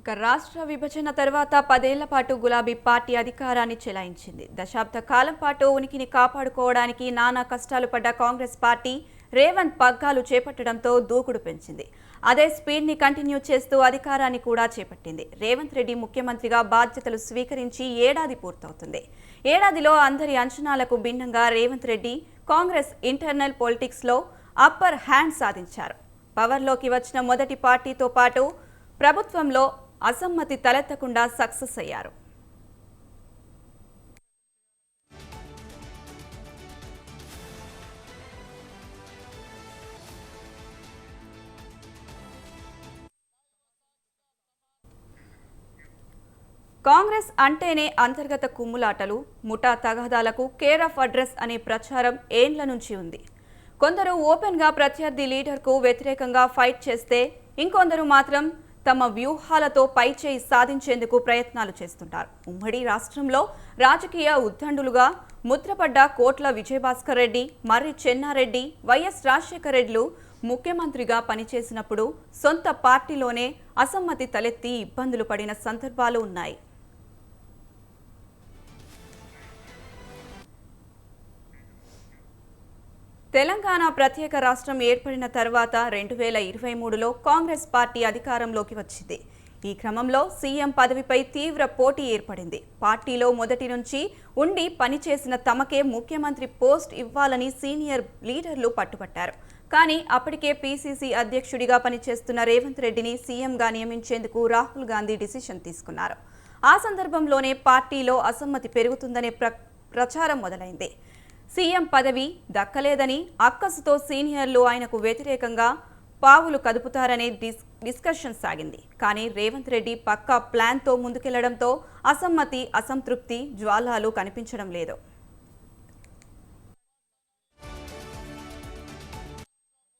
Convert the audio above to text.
ఇక రాష్ట్ర విభజన తర్వాత పదేళ్ళ పాటు గులాబీ పార్టీ అధికారాన్ని చెలాయించింది. దశాబ్ద కాలం పాటు ఉనికిని కాపాడుకోవడానికి నానా కష్టాలు పడ్డ కాంగ్రెస్ పార్టీ రేవంత్ పగ్గాలు చేపట్టడంతో దూకుడు పెంచింది. అదే స్పీడ్ని కంటిన్యూ చేస్తూ అధికారాన్ని కూడా చేపట్టింది. రేవంత్ రెడ్డి ముఖ్యమంత్రిగా బాధ్యతలు స్వీకరించి ఏడాది పూర్తవుతుంది. ఏడాదిలో అందరి అంచనాలకు భిన్నంగా రేవంత్ రెడ్డి కాంగ్రెస్ ఇంటర్నల్ పొలిటిక్స్లో అప్పర్ హ్యాండ్ సాధించారు. పవర్లోకి వచ్చిన మొదటి పార్టీతో పాటు ప్రభుత్వంలో అసమ్మతి తలెత్తకుండా సక్సెస్ అయ్యారు. కాంగ్రెస్ అంటేనే అంతర్గత కుమ్ములాటలు ముఠా తగాదాలకు కేర్ ఆఫ్ అడ్రస్ అనే ప్రచారం ఏండ్ల నుంచి ఉంది. కొందరు ఓపెన్గా ప్రత్యర్థి లీడర్కు వ్యతిరేకంగా ఫైట్ చేస్తే ఇంకొందరు మాత్రం తమ వ్యూహాలతో పైచేయి సాధించేందుకు ప్రయత్నాలు చేస్తుంటారు. ఉమ్మడి రాష్ట్రంలో రాజకీయ ఉద్దండులుగా ముద్రపడ్డ కోట్ల విజయభాస్కర్ రెడ్డి మర్రి చెన్నారెడ్డి వైఎస్ రాజశేఖర రెడ్డిలు ముఖ్యమంత్రిగా పనిచేసినప్పుడు సొంత పార్టీలోనే అసమ్మతి తలెత్తి ఇబ్బందులు పడిన సందర్భాలు ఉన్నాయి. తెలంగాణ ప్రత్యేక రాష్ట్రం ఏర్పడిన తర్వాత రెండు వేల ఇరవై మూడులో కాంగ్రెస్ పార్టీ అధికారంలోకి వచ్చింది. ఈ క్రమంలో సీఎం పదవిపై తీవ్ర పోటీ ఏర్పడింది. పార్టీలో మొదటి నుంచి ఉండి పనిచేసిన తమకే ముఖ్యమంత్రి పోస్ట్ ఇవ్వాలని సీనియర్ లీడర్లు పట్టుబట్టారు. కానీ అప్పటికే పీసీసీ అధ్యక్షుడిగా పనిచేస్తున్న రేవంత్ రెడ్డిని సీఎంగా నియమించేందుకు రాహుల్ గాంధీ డిసిషన్ తీసుకున్నారు. ఆ సందర్భంలోనే పార్టీలో అసమ్మతి పెరుగుతుందనే ప్ర ప్రచారం మొదలైంది. సీఎం పదవి దక్కలేదని అక్కసుతో సీనియర్లు ఆయనకు వ్యతిరేకంగా పావులు కదుపుతారనే డిస్ డిస్కషన్ సాగింది. కానీ రేవంత్ రెడ్డి పక్కా ప్లాన్తో ముందుకెళ్ళడంతో అసమ్మతి అసంతృప్తి జ్వాలాలు కనిపించడం లేదు.